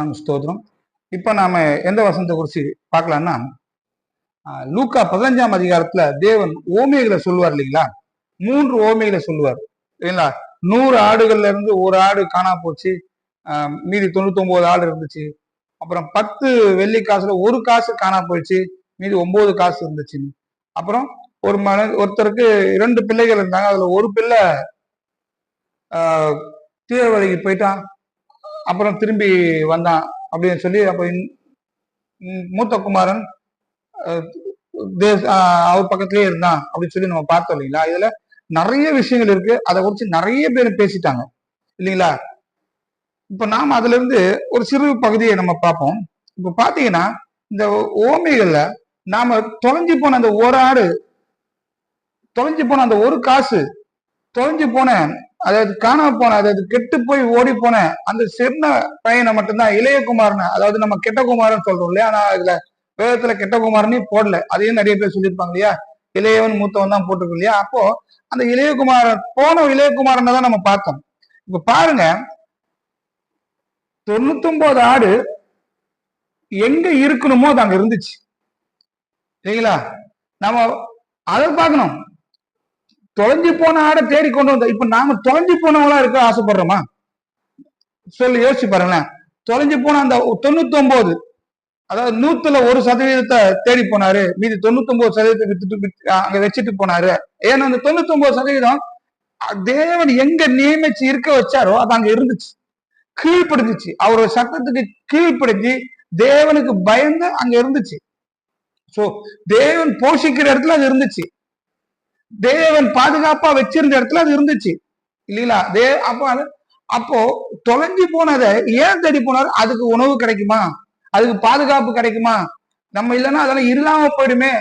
நாம் ஸ்தோத்திரம். இப்போ நாம எந்த வசனத்தை குறித்து பார்க்கலான்னா லூக்கா பதினஞ்சாம் அதிகாரத்தில் தேவன் ஓமைகளை சொல்லுவார் இல்லைங்களா? மூன்று ஓமைகளை சொல்லுவார். இல்லைங்களா? நூறு ஆடுகள்ல இருந்து ஒரு ஆடு காணா போச்சு. மீதி தொண்ணூத்தொம்போது ஆடு இருந்துச்சு. அப்புறம் பத்து வெள்ளி காசுல ஒரு காசு காணா போயிடுச்சு. மீதி ஒன்பது காசு இருந்துச்சுன்னு. அப்புறம் ஒரு மன ஒருத்தருக்கு இரண்டு பிள்ளைகள் இருந்தாங்க. அதுல ஒரு பிள்ளை ஆஹ், வழிக்கு போயிட்டான். அப்புறம் திரும்பி வந்தான். அப்படின்னு சொல்லி அப்போ மூத்த குமாரன் தேச அவர் பக்கத்திலேயே இருந்தான். அப்படின்னு சொல்லி நம்ம பார்த்தோம் இல்லைங்களா? இதுல நிறைய விஷயங்கள் இருக்கு. அதை குறித்து நிறைய பேர் பேசிட்டாங்க. இல்லைங்களா? இப்ப நாம் அதுல இருந்து ஒரு சிறு பகுதியை நம்ம பார்ப்போம். இப்ப பாத்தீங்கன்னா இந்த ஓமைகள்ல நாம தொலைஞ்சு போன அந்த ஒரு ஆடு தொலைஞ்சு போன அந்த ஒரு காசு தொலைஞ்சு போன அதாவது காணாம போன அதாவது கெட்டு போய் ஓடி போன அந்த சின்ன பையனை மட்டும்தான் இளையகுமாரன் அதாவது நம்ம கெட்டகுமாரன் சொல்றோம் இல்லையா? ஆனா இதுல வேதத்துல கெட்டகுமாரனே போடல. அதையும் நிறைய பேர் சொல்லியிருப்பாங்க இல்லையா? இளையவன் மூத்தவன் தான் போட்டிருக்கு இல்லையா? அப்போ அந்த இளையகுமாரன் போன இளையகுமாரன் தான் நம்ம பார்த்தோம். இப்ப பாருங்க தொண்ணூத்தொன்பது ஆடு எங்க இருக்கணுமோ அது அங்க இருந்துச்சு. சரிங்களா? நம்ம அதை பார்க்கணும். தொலைஞ்சு போன ஆடை தேடி கொண்டு வந்த இப்ப நாம தொலைஞ்சு போனவங்களா இருக்க ஆசைப்படுறோமா? சொல்லி யோசிச்சு பாருங்களேன். தொலைஞ்சு போன அந்த தொண்ணூத்தி ஒன்பது அதாவது நூத்துல ஒரு சதவீதத்தை தேடி போனாரு மீதி தொண்ணூத்தி ஒன்பது சதவீதத்தை வித்துட்டு அங்க வச்சுட்டு போனாரு. ஏன்னா அந்த தொண்ணூத்தி ஒன்பது சதவீதம் தேவன் எங்க நியமிச்சு இருக்க வச்சாரோ அது அங்க இருந்துச்சு. கீழ்ப்படுத்துச்சு. அவரோட சட்டத்துக்கு கீழ்ப்படுத்தி தேவனுக்கு பயந்து அங்க இருந்துச்சு. சோ தேவன் போஷிக்கிற இடத்துல அது இருந்துச்சு. தேவன் பாதுகாப்பா வச்சிருந்த இடத்துல அது இருந்துச்சு. இல்லீங்களா? தே அப்போ அப்போ தொலைஞ்சு போனதை ஏன் தேடி போனார்? அதுக்கு உணவு கிடைக்குமா? அதுக்கு பாதுகாப்பு கிடைக்குமா? நம்ம இல்லைன்னா அதெல்லாம் இல்லாம போயிடுமே.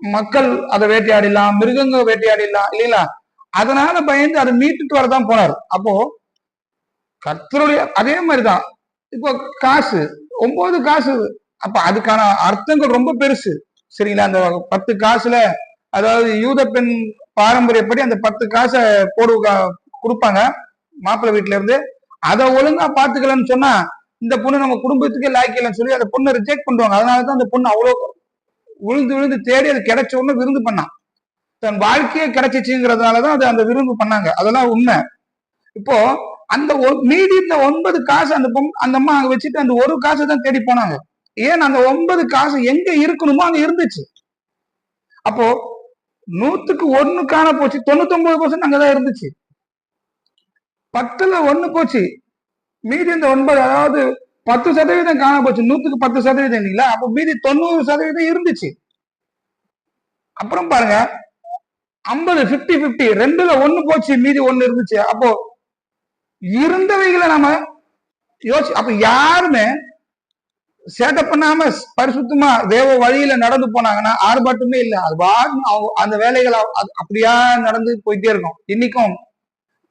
மக்கள் அதை வேட்டையாடிடலாம் மிருகங்க வேட்டையாடிடலாம் இல்லைங்களா? அதனால பயந்து அதை மீட்டுட்டு வரதான் போனார். அப்போ கர்த்தருடைய அதே மாதிரிதான். இப்போ காசு ஒன்பது காசு அப்ப அதுக்கான அர்த்தங்கள் ரொம்ப பெருசு. சரிங்களா? அந்த பத்து காசுல அதாவது யூத பெண் பாரம்பரியப்படி அந்த பத்து காசை போடு கொடுப்பாங்க. மாப்பிள்ளை வீட்டுல இருந்து. அதை ஒழுங்கா பாத்துக்கலன்னு சொன்னா இந்த பொண்ணு நம்ம குடும்பத்துக்கே லாய்க்கலன்னு சொல்லி அந்த பொண்ணை ரிஜெக்ட் பண்ணுவாங்க. அதனாலதான் அந்த பொண்ணு அவ்வளோ விழுந்து விழுந்து தேடி அது கிடைச்ச உடனே விருந்து பண்ணான். தன் வாழ்க்கையே கிடைச்சிச்சுங்கிறதுனாலதான் அது அந்த விருந்து பண்ணாங்க. அதெல்லாம் உண்மை. இப்போ அந்த ஒ- மீதி இந்த ஒன்பது காசு அந்த பொம் அந்த அம்மா அங்க வச்சுட்டு அந்த ஒரு காசை தான் தேடி போனாங்க. ஏன் அந்த ஒன்பது காசு எங்க இருக்கணுமோ அங்க இருந்துச்சு. அப்போ நூத்துக்கு ஒன்னு காண போச்சு. தொண்ணூத்தி ஒன்பது பர்சன்ட் அங்கதான் இருந்துச்சு. பத்துல ஒண்ணு போச்சு. மீதி இந்த ஒன்பது அதாவது பத்து சதவீதம் காண போச்சு. நூத்துக்கு பத்து சதவீதம் இல்லைங்களா? அப்போ மீதி தொண்ணூறு சதவீதம் இருந்துச்சு. அப்புறம் பாருங்க. ஐம்பது 50 50 ரெண்டுல ஒண்ணு போச்சு மீதி ஒண்ணு இருந்துச்சு. அப்போ இருந்தவைகளை நாம யோசி அப்ப யாருமே சேட்டை பண்ணாம பரிசுத்தமா தேவ வழியில நடந்து போனாங்கன்னா ஆர்ப்பாட்டமே இல்லை. அது பாட்டு அந்த வேலைகள் அப்படியா நடந்து போயிட்டே இருக்கும். இன்னைக்கும்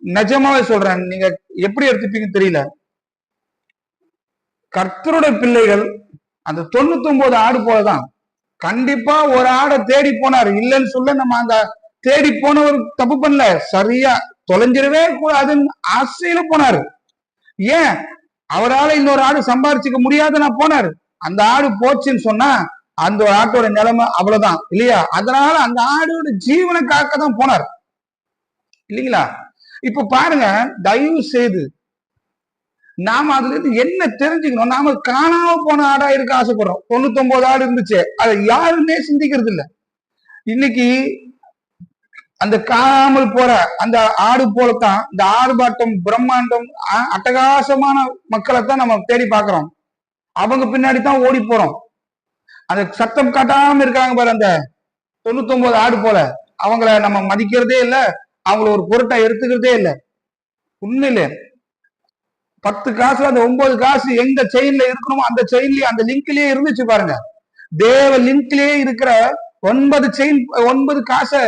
நிஜமாவே சொல்றேன் நீங்க எப்படி எடுத்துப்பீங்கன்னு தெரியல. கர்த்தருடைய பிள்ளைகள் அந்த தொண்ணூத்தி ஒன்பது ஆடு போலதான். கண்டிப்பா ஒரு ஆடை தேடி போனார். இல்லைன்னு சொல்ல நம்ம அந்த தேடி போனவர் தப்பு பண்ணல. சரியா தொலைஞ்சிடவே கூடாதுன்னு ஆசையில போனாரு. ஏன்? அவரால இன்னொரு ஆடு சம்பாரிச்சுக்க முடியாது நான் போனாரு. அந்த ஆடு போச்சுன்னு சொன்னா அந்த ஒரு ஆட்டோட நிலைமை அவ்வளவுதான் இல்லையா? அதனால அந்த ஆடோட ஜீவனை காக்க தான் போனார். இல்லைங்களா? இப்ப பாருங்க தயவு செய்து நாம அதுல இருந்து என்ன தெரிஞ்சுக்கணும்? நாம காணாம போன ஆடா இருக்க ஆசைப்படுறோம். தொண்ணூத்தி ஒன்பது ஆடு இருந்துச்சு. அதை யாருமே சிந்திக்கிறது இல்ல இன்னைக்கு அந்த காணாமல் போற அந்த ஆடு போலத்தான் இந்த ஆர்ப்பாட்டம் பிரம்மாண்டம் அட்டகாசமான மக்களை தான் நம்ம தேடி பார்க்கிறோம். அவங்க பின்னாடி தான் ஓடி போறோம். அந்த சத்தம் காட்டாம இருக்காங்க பாரு அந்த தொண்ணூத்தி ஒன்பது ஆடு போல. அவங்கள நம்ம மதிக்கிறதே இல்லை. அவங்கள ஒரு பொருட்டா எடுத்துக்கிறதே இல்லை. உண்மையிலே பத்து காசு அந்த ஒன்பது காசு எங்க செயின்ல இருக்கணுமோ அந்த செயின்லயே அந்த லிங்க்லயே இருந்துச்சு பாருங்க. தேவ லிங்க்லயே இருக்கிற ஒன்பது செயின் ஒன்பது காசை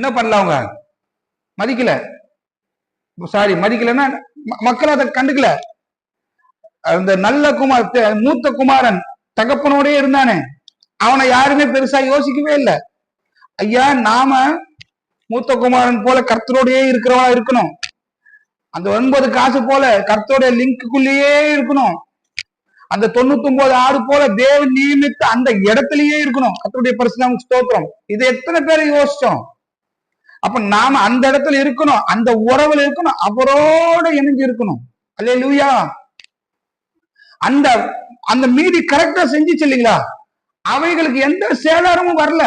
என்ன பண்ணல அவங்க? மதிக்கல. சாரி மதிக்கலன்னா மக்கள் அதை கண்டுக்கல. அந்த நல்ல குமார் தெ- மூத்த குமாரன் தகப்பனோடே இருந்தானே. அவனை யாருமே பெருசா யோசிக்கவே இல்லை. ஐயா நாம மூத்த குமாரன் போல கர்த்தரோடயே இருக்கிறவா இருக்கணும். அந்த ஒன்பது காசு போல கர்த்தருடைய லிங்க்குள்ளேயே இருக்கணும். அந்த தொண்ணூத்தி ஒன்பது ஆடு போல தேவன் நியமித்து அந்த இடத்துலயே இருக்கணும். கர்த்தருடைய பரிசுதான் ஸ்தோத்திரம். இது எத்தனை பேரை யோசிச்சோம்? அப்ப நாம அந்த இடத்துல இருக்கணும் அந்த உறவுல இருக்கணும் அவரோட இணைஞ்சு இருக்கணும். அல்லே லூயா அந்த அந்த மீதி கரெக்டா செஞ்சுச்சு இல்லைங்களா? அவைகளுக்கு எந்த சேதாரமும் வரல.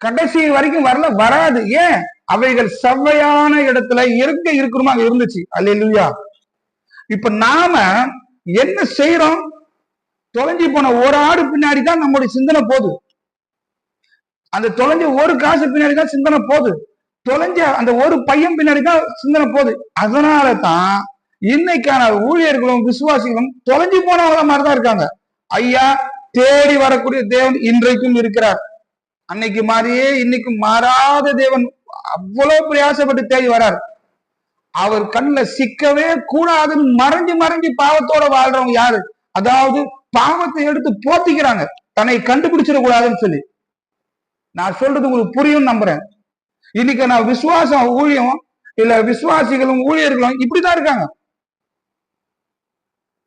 கடைசி வரைக்கும் வரல வராது. ஏன்? அவைகள் செவ்வையான இடத்துல இருக்க இருக்கணுமா அங்க இருந்துச்சு. அல்லேலூயா. இப்ப நாம என்ன செய்யறோம் தொலைஞ்சி போன ஒரு ஆடு பின்னாடி தான் நம்முடைய சிந்தனை போகுது. அந்த தொலைஞ்ச ஒரு காசு பின்னாடி தான் சிந்தனை போகுது. தொலைஞ்ச அந்த ஒரு பையன் பின்னாடி தான் சிந்தனை போகுது. அதனால தான் இன்னைக்கான ஊழியர்களும் விசுவாசிகளும் தொலைஞ்சு போனவங்கள மாதிரிதான் இருக்காங்க. ஐயா தேடி வரக்கூடிய தேவன் இன்றைக்கும் இருக்கிறார். அன்னைக்கு மாதிரியே இன்னைக்கும் மாறாத தேவன் அவ்வளவு பிரயாசப்பட்டு தேடி வரார். அவர் கண்ணுல சிக்கவே கூடாதுன்னு மறைஞ்சு மறைஞ்சு பாவத்தோட வாழ்றவங்க யாரு? அதாவது பாவத்தை எடுத்து போத்திக்கிறாங்க. தன்னை கண்டுபிடிச்சிட கூடாதுன்னு சொல்லி. நான் சொல்றது உங்களுக்கு புரியும் நம்புறேன். இன்னைக்கு நான் விசுவாசம் ஊழியம் இல்ல விசுவாசிகளும் ஊழியர்களும் இப்படிதான் இருக்காங்க.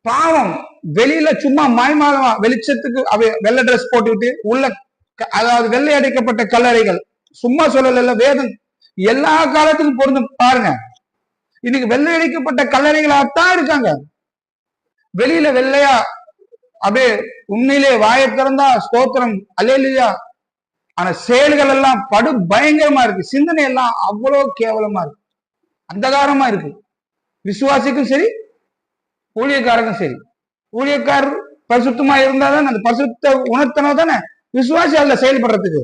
பாவம். வெளியில சும்மா மாய்மாலமா வெளிச்சத்துக்கு அவை வெள்ளை ட்ரெஸ் போட்டுக்கிட்டு உள்ள அதாவது வெள்ளை அடைக்கப்பட்ட கல்லறைகள். சும்மா சொல்லல வேதம். எல்லா காலத்துக்கும் பொருந்து பாருங்க. இன்னைக்கு வெள்ளை அடைக்கப்பட்ட கல்லறைகளாத்தான் இருக்காங்க. வெளியில வெள்ளையா அப்படியே உண்மையிலே வாயை திறந்தா ஸ்தோத்திரம் அலேலியா ஆனா செயல்கள் எல்லாம் படு பயங்கரமா இருக்கு. சிந்தனை எல்லாம் அவ்வளோ கேவலமா இருக்கு. அந்தகாரமா இருக்கு. விசுவாசிக்கும் சரி ஊழியக்காரருக்கும் சரி. ஊழியக்காரர் பரிசுத்தமா இருந்தாதான் அந்த பரிசுத்த உணர்த்தனோ தானே விசுவாசி அதுல செயல்படுறதுக்கு.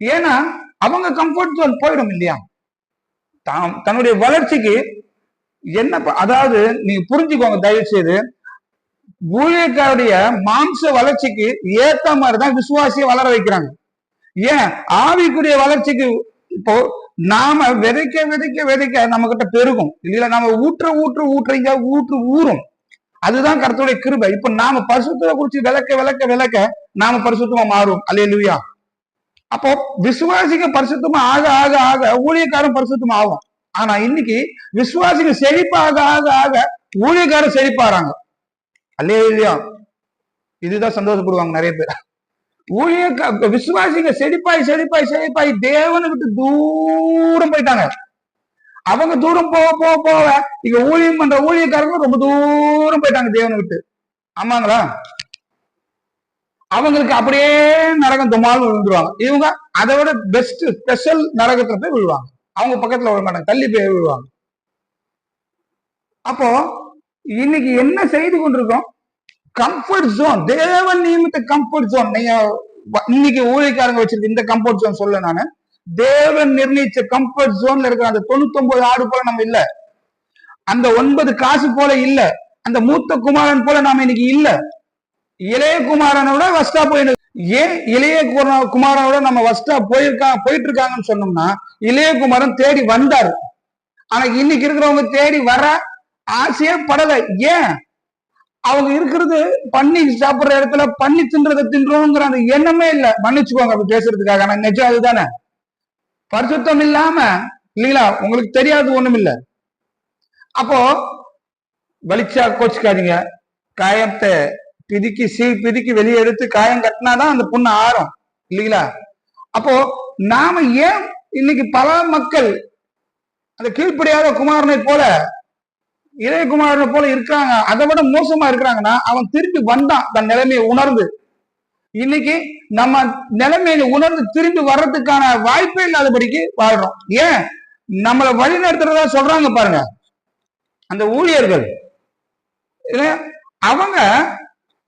ஏன்னா அவங்க கம்ஃபர்ட் ஜோன் போயிடும் இல்லையா? தாம் தன்னுடைய வளர்ச்சிக்கு என்ன அதாவது நீங்க புரிஞ்சுக்கோங்க தயவு செய்து ஊழியக்காருடைய மாம்ச வளர்ச்சிக்கு ஏத்த மாதிரிதான் விசுவாசியை வளர வைக்கிறாங்க. ஏன்? ஆவிக்குரிய வளர்ச்சிக்கு இப்போ நாம விதைக்க விதைக்க விதைக்க நம்ம கிட்ட பெருகும். இல்ல நாம ஊற்ற ஊற்று ஊற்றுறீங்க ஊற்று ஊறும். அதுதான் கருத்துடைய கிருபை. இப்ப நாம பரிசுத்தத்தை குறிச்சு விளக்க விளக்க விளக்க நாம பரிசுத்தமா மாறும் அல்லையா அப்போ விசுவாசிக பரிசுத்தமா ஆக ஆக ஆக ஊழியக்காரன் பரிசுத்தமா ஆகும் ஆனா இன்னைக்கு விசுவாசிக செழிப்பாக ஆக ஆக ஊழியக்காரன் செழிப்பாறாங்க அல்லேலூயா இதுதான் சந்தோஷப்படுவாங்க நிறைய பேர். ஊழிய விசுவாசிங்க செழிப்பாய் செழிப்பாய் செழிப்பாய் தேவனை விட்டு தூரம் போயிட்டாங்க. அவங்க தூரம் போக போக போக இங்க ஊழியம் பண்ற ஊழியக்காரங்க ரொம்ப தூரம் போயிட்டாங்க தேவனை விட்டு. ஆமாங்களா? அவங்களுக்கு அப்படியே நரகம் தும்மாலும் விழுந்துருவாங்க. இவங்க அதை விட பெஸ்ட் ஸ்பெஷல் நரகத்துல போய் விழுவாங்க. அவங்க பக்கத்துல விட மாட்டாங்க. தள்ளி போய் விழுவாங்க. அப்போ இன்னைக்கு என்ன செய்து கொண்டிருக்கோம்? கம்ஃபர்ட் ஜோன் தேவன் நியமித்த கம்ஃபர்ட் ஜோன் நீங்க இன்னைக்கு ஊழியக்காரங்க வச்சிருக்க இந்த கம்ஃபர்ட் ஜோன் சொல்ல நானு. தேவன் நிர்ணயிச்ச கம்ஃபர்ட் ஜோன்ல இருக்கிற அந்த தொண்ணூத்தி ஆடு போல நம்ம இல்ல. அந்த ஒன்பது காசு போல இல்ல. அந்த மூத்த குமாரன் போல நாம இன்னைக்கு இல்ல. இளைய குமாரனோட வஸ்டா போயிடு ஏன் இளைய குமாரனோட நம்ம வஸ்டா போயிருக்கா போயிட்டு இருக்காங்கன்னு சொன்னோம்னா இளைய குமாரன் தேடி வந்தாரு. ஆனா இன்னைக்கு இருக்கிறவங்க தேடி வர ஆசையே படல. ஏன்? அவங்க இருக்கிறது பண்ணி சாப்பிடுற இடத்துல பண்ணி தின்றதை தின்றோங்கிற அந்த எண்ணமே இல்லை. மன்னிச்சுக்கோங்க அப்படி பேசுறதுக்காக. நான் நிஜம் அதுதானே? பரிசுத்தம் இல்லாம இல்லைங்களா உங்களுக்கு தெரியாது ஒண்ணும் இல்ல. அப்போ வலிச்சா கோச்சுக்காதீங்க. காயத்தை பிதுக்கி சீ பிதுக்கி வெளியே எடுத்து காயம் கட்டினாதான் அந்த புண்ணு ஆறும் இல்லைங்களா அப்போ நாம ஏன் இன்னைக்கு பல மக்கள் அந்த கீழ்ப்படியாத குமாரனை போல இளையகுமாரனை போல இருக்கிறாங்க. அதை விட மோசமா இருக்கிறாங்கன்னா அவன் திரும்பி வந்தான் தன் நிலைமையை உணர்ந்து. இன்னைக்கு நம்ம நிலைமையில உணர்ந்து திரும்பி வர்றதுக்கான வாய்ப்பே இல்லாதபடிக்கு வாழ்றோம். ஏன்? நம்மளை வழி நடத்துறதா சொல்றாங்க பாருங்க. அந்த ஊழியர்கள் அவங்க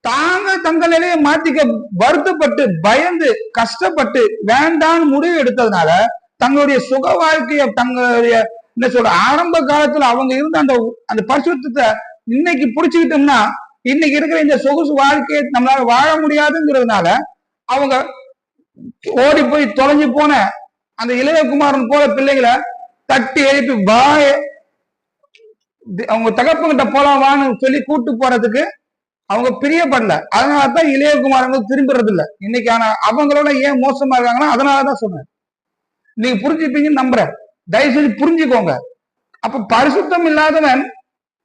தாங்க தங்கள் நிலையை மாத்திக்க வருத்தப்பட்டு பயந்து கஷ்டப்பட்டு வேண்டான்னு முடிவு எடுத்ததுனால தங்களுடைய சுக வாழ்க்கைய தங்களுடைய என்ன சொல்ற ஆரம்ப காலத்துல அவங்க இருந்த அந்த அந்த பரிசுத்தத்தை இன்னைக்கு புடிச்சுக்கிட்டோம்னா இன்னைக்கு இருக்கிற இந்த சொகுசு வாழ்க்கையை நம்மளால வாழ முடியாதுங்கிறதுனால அவங்க ஓடி போய் தொலைஞ்சு போன அந்த இளையகுமாரன் போல பிள்ளைகளை தட்டி எழுப்பி வாய அவங்க தகப்பங்கிட்ட போலாம் வான்னு சொல்லி கூட்டு போறதுக்கு அவங்க பிரியப்படல. அதனாலதான் இளையகுமாரன் திரும்புறது இல்லை இன்னைக்கு ஆனா அவங்களோட ஏன் மோசமா இருக்காங்கன்னா அதனாலதான் சொன்னேன். நீங்க புரிஞ்சுப்பீங்கன்னு நம்புறேன். தயவு செஞ்சு புரிஞ்சுக்கோங்க. அப்ப பரிசுத்தம் இல்லாதவன்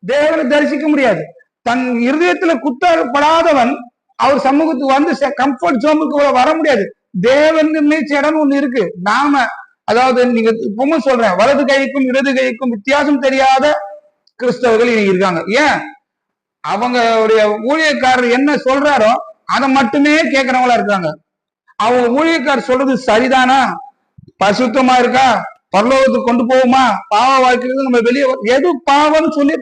தேவனை தரிசிக்க முடியாது. தன் இருதயத்துல குத்தப்படாதவன் அவர் சமூகத்துக்கு வந்து கம்ஃபர்ட் ஜோனுக்கு வர முடியாது. தேவன் நிர்ணயிச்ச இடம் ஒண்ணு இருக்கு. நாம அதாவது நீங்க இப்பவும் சொல்றேன் வலது கைக்கும் இடது கைக்கும் வித்தியாசம் தெரியாத கிறிஸ்தவர்கள் இன்னைக்கு இருக்காங்க. ஏன்? அவங்களுடைய ஊழியக்காரர் என்ன சொல்றாரோ அதை மட்டுமே கேட்கறவங்களா இருக்காங்க. அவங்க ஊழியக்காரர் சொல்றது சரிதானா? பரிசுத்தமா இருக்கா? பரலோகத்துக்கு கொண்டு போகுமா? பாவ வாழ்க்கையில நம்ம வெளியே எது பாவம்னு சொல்லி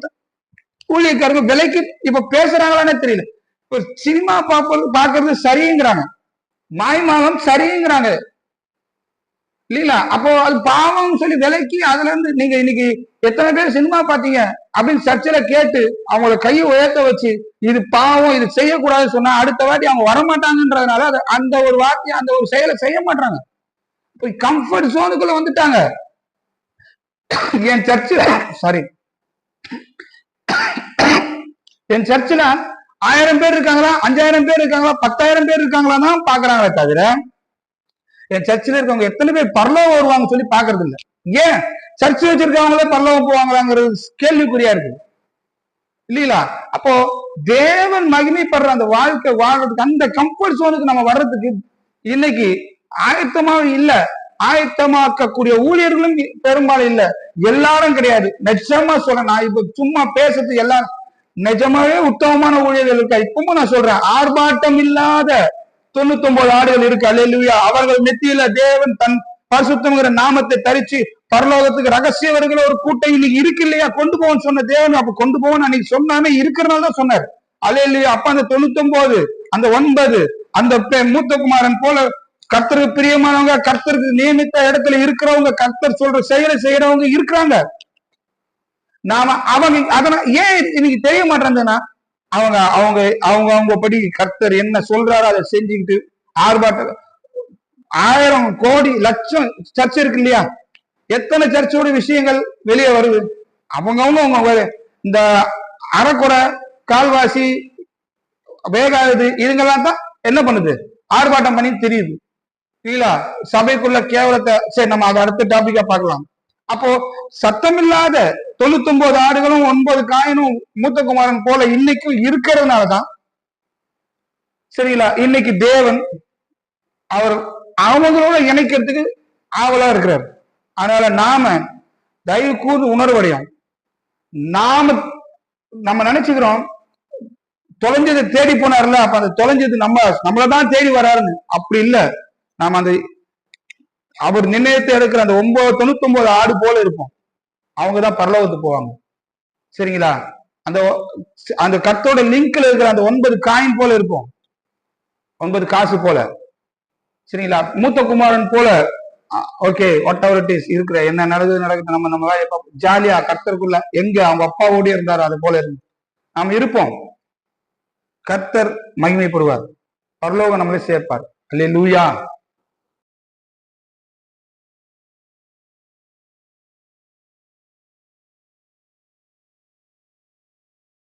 ஊழியக்காரங்க விலைக்கு இப்ப பேசுறாங்களானே தெரியல. இப்ப சினிமா பார்ப்பது பாக்குறது சரிங்கிறாங்க. மாய்மாலம் சரிங்கிறாங்க. இல்லீங்களா? அப்போ அது பாவம்னு சொல்லி விலைக்கு அதுல இருந்து நீங்க இன்னைக்கு எத்தனை பேர் சினிமா பாத்தீங்க? அப்படின்னு சர்ச்சையில கேட்டு அவங்கள கையை உயர்த்த வச்சு இது பாவம் இது செய்யக்கூடாதுன்னு சொன்னா அடுத்த வாட்டி அவங்க வரமாட்டாங்கன்றதுனால அந்த ஒரு வார்த்தையை அந்த ஒரு செயலை செய்ய மாட்டாங்க கம்ஃபர்ட் ஜோனுக்குள்ள வந்துட்டாங்க. என் சர்ச்சில் சாரி என் சர்ச்சில் ஆயிரம் பேர் இருக்காங்களா? அஞ்சாயிரம் பேர் இருக்காங்களா? பத்தாயிரம் பேர் இருக்காங்களா தான் பாக்குறாங்களே தவிர என் சர்ச்சில் இருக்கவங்க எத்தனை பேர் பரலோகம் வருவாங்க சொல்லி பாக்குறது இல்ல. ஏன்? சர்ச் வச்சிருக்கவங்களே பரலோகம் போவாங்களாங்கிறது கேள்விக்குறியா இருக்கு. இல்லீங்களா? அப்போ தேவன் மகிமைப்படுற அந்த வாழ்க்கை வாழ்றதுக்கு அந்த கம்ஃபர்ட் ஜோனுக்கு நம்ம வர்றதுக்கு இன்னைக்கு ஆயத்தமாக இல்ல. ஆயத்தமாக்கக்கூடிய ஊழியர்களும் பெரும்பாலும் இல்ல. எல்லாரும் கிடையாது. நிஜமா சொல்றேன். நான் இப்ப சும்மா பேசுறது எல்லாரும் நிஜமாவே உத்தமமான ஊழியர்கள் இருக்கா? இப்பவும் நான் சொல்றேன். ஆர்ப்பாட்டம் இல்லாத தொண்ணூத்தி ஒன்பது ஆடுகள் இருக்கு. அல்லா அவர்கள் நெத்தியில தேவன் தன் பரிசுத்தம்ங்கிற நாமத்தை தரிச்சு பரலோகத்துக்கு ரகசிய வருகிற ஒரு கூட்டம் இன்னைக்கு இருக்கு இல்லையா? கொண்டு போவோம்னு சொன்ன தேவன் அப்ப கொண்டு போவோம்னு அன்னைக்கு சொன்னாமே இருக்கிறனால தான் சொன்னார். அல்லேலூயா. அப்ப அந்த தொண்ணூத்தி ஒன்பது அந்த ஒன்பது அந்த மூத்த குமாரன் போல கர்த்தருக்கு பிரியமானவங்க கர்த்தருக்கு நியமித்த இடத்துல இருக்கிறவங்க கர்த்தர் சொல்ற செயலை செய்யறவங்க இருக்கிறாங்க. நாம அவங்க அதனால ஏன் இன்னைக்கு தெரிய மாட்டேங்குதுன்னா அவங்க அவங்க அவங்க அவங்க படி கர்த்தர் என்ன சொல்றாரோ அதை செஞ்சுக்கிட்டு ஆர்ப்பாட்டம். ஆயிரம் கோடி லட்சம் சர்ச் இருக்கு இல்லையா? எத்தனை சர்ச்சோட விஷயங்கள் வெளியே வருது? அவங்கவுங்க அவங்க இந்த அறக்குறை கால்வாசி வேகாது இதுங்கெல்லாம் தான் என்ன பண்ணுது? ஆர்ப்பாட்டம் பண்ணி தெரியுது. இல்லைங்களா சபைக்குள்ள கேவலத்தை சரி நம்ம அதை அடுத்த டாபிக்கா பார்க்கலாம். அப்போ சத்தமில்லாத தொண்ணூத்தி ஒன்பது ஆடுகளும் ஒன்பது காயினும் மூத்த குமாரன் போல இன்னைக்கும் இருக்கிறதுனாலதான் சரிங்களா? இன்னைக்கு தேவன் அவர் அவங்களோட இணைக்கிறதுக்கு ஆவலா இருக்கிறார். அதனால நாம தயவு கூர்ந்து உணர்வடையும் நாம நம்ம நினைச்சுக்கிறோம் தொலைஞ்சதை தேடி போனார்ல அப்ப அந்த தொலைஞ்சது நம்ம நம்மளதான் தேடி வராருன்னு. அப்படி இல்லை. நாம் அந்த அவர் நிர்ணயத்தை எடுக்கிற அந்த ஒன்பது தொண்ணூத்தி ஒன்பது ஆடு போல இருப்போம். அவங்க தான் பரலோகத்துக்கு போவாங்க. சரிங்களா? அந்த அந்த கத்தோட லிங்க்ல இருக்கிற அந்த ஒன்பது காயின் போல இருப்போம். ஒன்பது காசு போல. சரிங்களா? மூத்த குமாரன் போல okay whatever it is இருக்கிற என்ன நடக்குது நடக்குது நம்ம நம்ம எப்ப ஜாலியா கர்த்தருக்குள்ள எங்க அவங்க அப்பாவோட இருந்தாரோ அது போல இருந்து. நாம் இருப்போம். கர்த்தர் மகிமைப்படுவார். பரலோகம் நம்மளே சேர்ப்பார். அல்லே லூயா